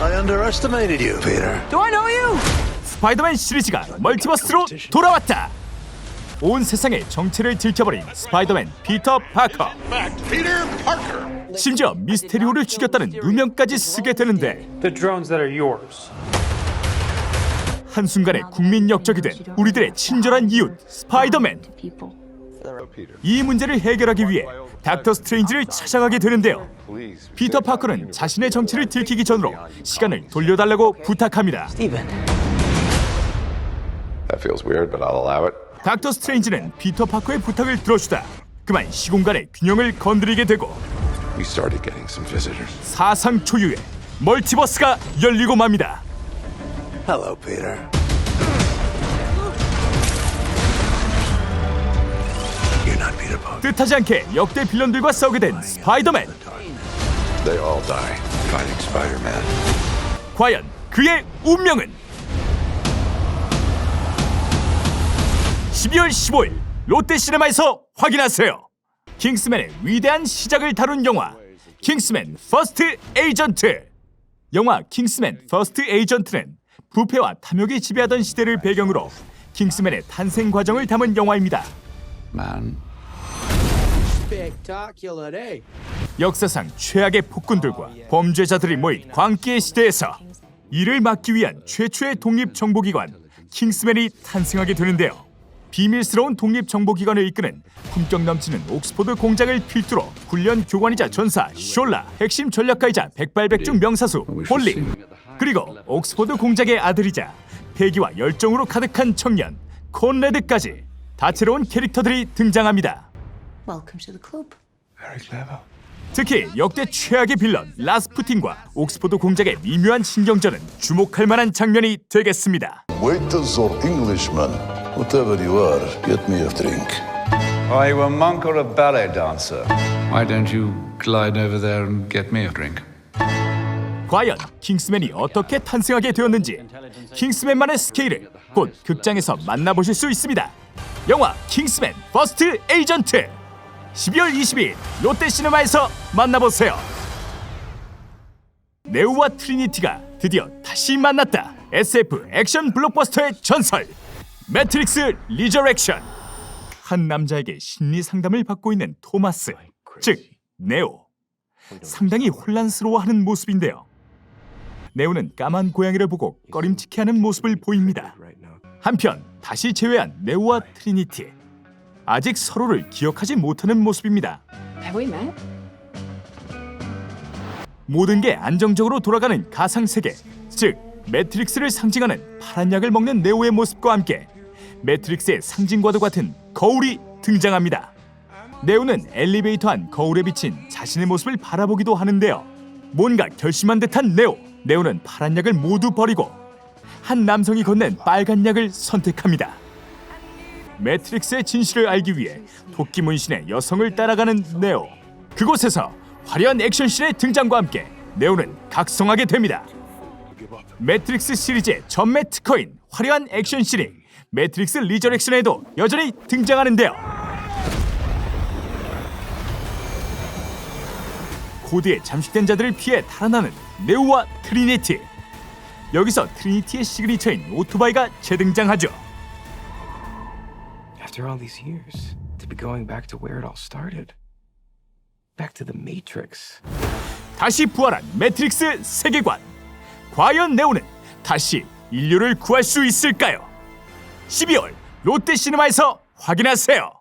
I underestimated you, Peter. Do I know you? 스파이더맨 시리즈가 멀티버스로 돌아왔다. 온 세상의 정체를 들켜버린 스파이더맨 피터 파커. 심지어 미스테리오를 죽였다는 누명까지 쓰게 되는데 The drones that are yours. 한순간에 국민 역적이 된 우리들의 친절한 이웃 스파이더맨. 이 문제를 해결하기 위해 닥터 스트레인지를 찾아가게 되는데요. 피터 파커는 자신의 정체를 들키기 전으로 시간을 돌려달라고 부탁합니다. Steven. That feels weird, but I'll allow it. 닥터 스트레인지는 피터 파커의 부탁을 들어주다 그만 시공간의 균형을 건드리게 되고 We started getting some visitors. 사상 초유의 멀티버스가 열리고 맙니다. Hello, Peter. 뜻하지 않게 역대 빌런들과 싸우게 된 스파이더맨. They all die fighting Spider-Man. 과연 그의 운명은? 12월 15일 롯데시네마에서 확인하세요. 킹스맨의 위대한 시작을 다룬 영화 킹스맨 퍼스트 에이전트. 영화 킹스맨 퍼스트 에이전트는 부패와 탐욕이 지배하던 시대를 배경으로 킹스맨의 탄생 과정을 담은 영화입니다. Man. 역사상 최악의 폭군들과 범죄자들이 모인 광기의 시대에서 이를 막기 위한 최초의 독립 정보기관 킹스맨이 탄생하게 되는데요. 비밀스러운 독립 정보기관을 이끄는 품격 넘치는 옥스포드 공장을 필두로 훈련 교관이자 전사 숄라, 핵심 전략가이자 백발백중 명사수 홀리, 그리고 옥스포드 공장의 아들이자 패기와 열정으로 가득한 청년 콘레드까지 다채로운 캐릭터들이 등장합니다. Welcome to the club. Very clever. 특히 역대 최악의 빌런 라스푸틴과 옥스포드 공작의 미묘한 신경전은 주목할 만한 장면이 되겠습니다. Waiters or Englishmen, whatever you are, get me a drink. Are you a monk or a ballet dancer? Why don't you glide over there and get me a drink? 과연 킹스맨이 어떻게 탄생하게 되었는지 킹스맨만의 스케일을 곧 극장에서 만나보실 수 있습니다. 영화 킹스맨 퍼스트 에이전트 12월 22일 롯데시네마에서 만나보세요. 네오와 트리니티가 드디어 다시 만났다. SF 액션 블록버스터의 전설 매트릭스 리저렉션 한 남자에게 심리 상담을 받고 있는 토마스 즉 네오 상당히 혼란스러워하는 모습인데요. 네오는 까만 고양이를 보고 꺼림칙해하는 모습을 보입니다. 한편 다시 재회한 네오와 트리니티 아직 서로를 기억하지 못하는 모습입니다. 모든 게 안정적으로 돌아가는 가상 세계, 즉 매트릭스를 상징하는 파란 약을 먹는 네오의 모습과 함께 매트릭스의 상징과도 같은 거울이 등장합니다. 네오는 엘리베이터 안 거울에 비친 자신의 모습을 바라보기도 하는데요. 뭔가 결심한 듯한 네오. 네오는 파란 약을 모두 버리고 한 남성이 건넨 빨간 약을 선택합니다. 매트릭스의 진실을 알기 위해 토끼 문신의 여성을 따라가는 네오. 그곳에서 화려한 액션씬의 등장과 함께 네오는 각성하게 됩니다. 매트릭스 시리즈의 전매 특허인 화려한 액션씬이 매트릭스 리저렉션에도 여전히 등장하는데요. 코드에 잠식된 자들을 피해 달아나는 네오와 트리니티. 여기서 트리니티의 시그니처인 오토바이가 재등장하죠. After all these years, to be going back to where it all started. Back to the Matrix. 다시 부활한 매트릭스 세계관. 과연 네오는 다시 인류를 구할 수 있을까요? 12월 롯데시네마에서 확인하세요.